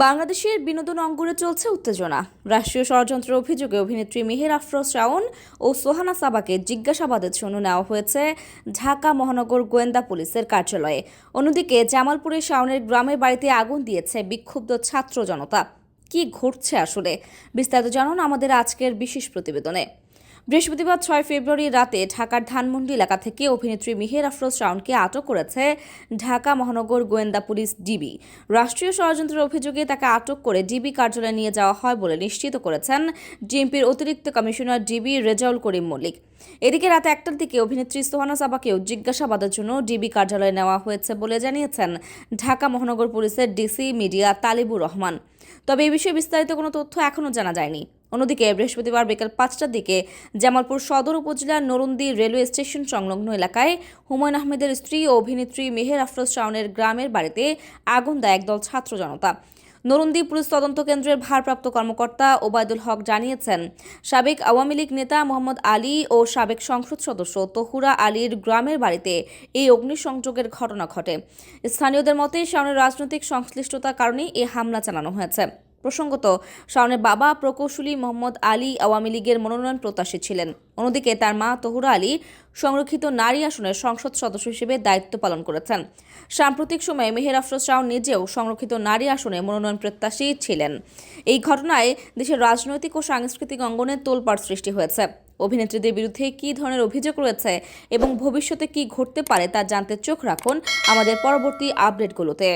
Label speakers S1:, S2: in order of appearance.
S1: বাংলাদেশের বিনোদন অঙ্গনে চলছে উত্তেজনা। রাষ্ট্রীয় ষড়যন্ত্রের অভিযোগে অভিনেত্রী মেহের আফরোজ শাওন ও সোহানা সাবাকে জিজ্ঞাসাবাদের জন্য নেওয়া হয়েছে ঢাকা মহানগর গোয়েন্দা পুলিশের কার্যালয়ে। অন্যদিকে জামালপুরের শাওনের গ্রামের বাড়িতে আগুন দিয়েছে বিক্ষুব্ধ ছাত্র জনতা। কি ঘটছে আসলে? বিস্তারিত জানুন আমাদের আজকের বিশেষ প্রতিবেদনে। বৃহস্পতিবার ছয় ফেব্রুয়ারি রাতে ঢাকার ধানমন্ডি এলাকা থেকে অভিনেত্রী মিহের আফরোজ শাওনকে আটক করেছে ঢাকা মহানগর গোয়েন্দা পুলিশ ডিবি। রাষ্ট্রীয় ষড়যন্ত্রের অভিযোগে তাকে আটক করে ডিবি কার্যালয়ে নিয়ে যাওয়া হয় বলে নিশ্চিত করেছেন ডিএমপির অতিরিক্ত কমিশনার ডিবি রেজাউল করিম মল্লিক। এদিকে রাত একটার দিকে অভিনেত্রী সোহানা সাবাকেও জিজ্ঞাসাবাদের জন্য ডিবি কার্যালয়ে নেওয়া হয়েছে বলে জানিয়েছেন ঢাকা মহানগর পুলিশের ডিসি মিডিয়া তালিবুর রহমান। তবে এ বিষয়ে বিস্তারিত কোনো তথ্য এখনও জানা যায়নি। অন্যদিকে বৃহস্পতিবার বিকেল পাঁচটার দিকে জামালপুর সদর উপজেলার নরুন্দি রেলওয়ে স্টেশন সংলগ্ন এলাকায় হুমায়ুন আহমেদের স্ত্রী ও অভিনেত্রী মেহের আফরোজ শাওনের গ্রামের বাড়িতে আগুন দেয় একদল ছাত্র জনতা। নরুন্দি পুলিশ তদন্ত কেন্দ্রের ভারপ্রাপ্ত কর্মকর্তা ওবায়দুল হক জানিয়েছেন, সাবেক আওয়ামী লীগ নেতা মোহাম্মদ আলী ও সাবেক সংসদ সদস্য তহুরা আলীর গ্রামের বাড়িতে এই অগ্নিসংযোগের ঘটনা ঘটে। স্থানীয়দের মতে, শাওনের রাজনৈতিক সংশ্লিষ্টতার কারণেই এই হামলা চালানো হয়েছে। প্রসঙ্গত শাওনের বাবা প্রকৌশলী মোহাম্মদ আলী আওয়ামী লীগের মনোনয়ন প্রত্যাশী ছিলেন। অন্যদিকে তার মা তহুরা আলী সংরক্ষিত নারী আসনের সংসদ সদস্য হিসেবে দায়িত্ব পালন করেছেন। সাম্প্রতিক সময়ে মেহের আফরোজ শাও নিজেও সংরক্ষিত নারী আসনে মনোনয়ন প্রত্যাশী ছিলেন। এই ঘটনায় দেশের রাজনৈতিক ও সাংস্কৃতিক অঙ্গনে তোলপাড় সৃষ্টি হয়েছে। অভিনেত্রীদের বিরুদ্ধে কী ধরনের অভিযোগ রয়েছে এবং ভবিষ্যতে কী ঘটতে পারে তা জানতে চোখ রাখুন আমাদের পরবর্তী আপডেটগুলোতে।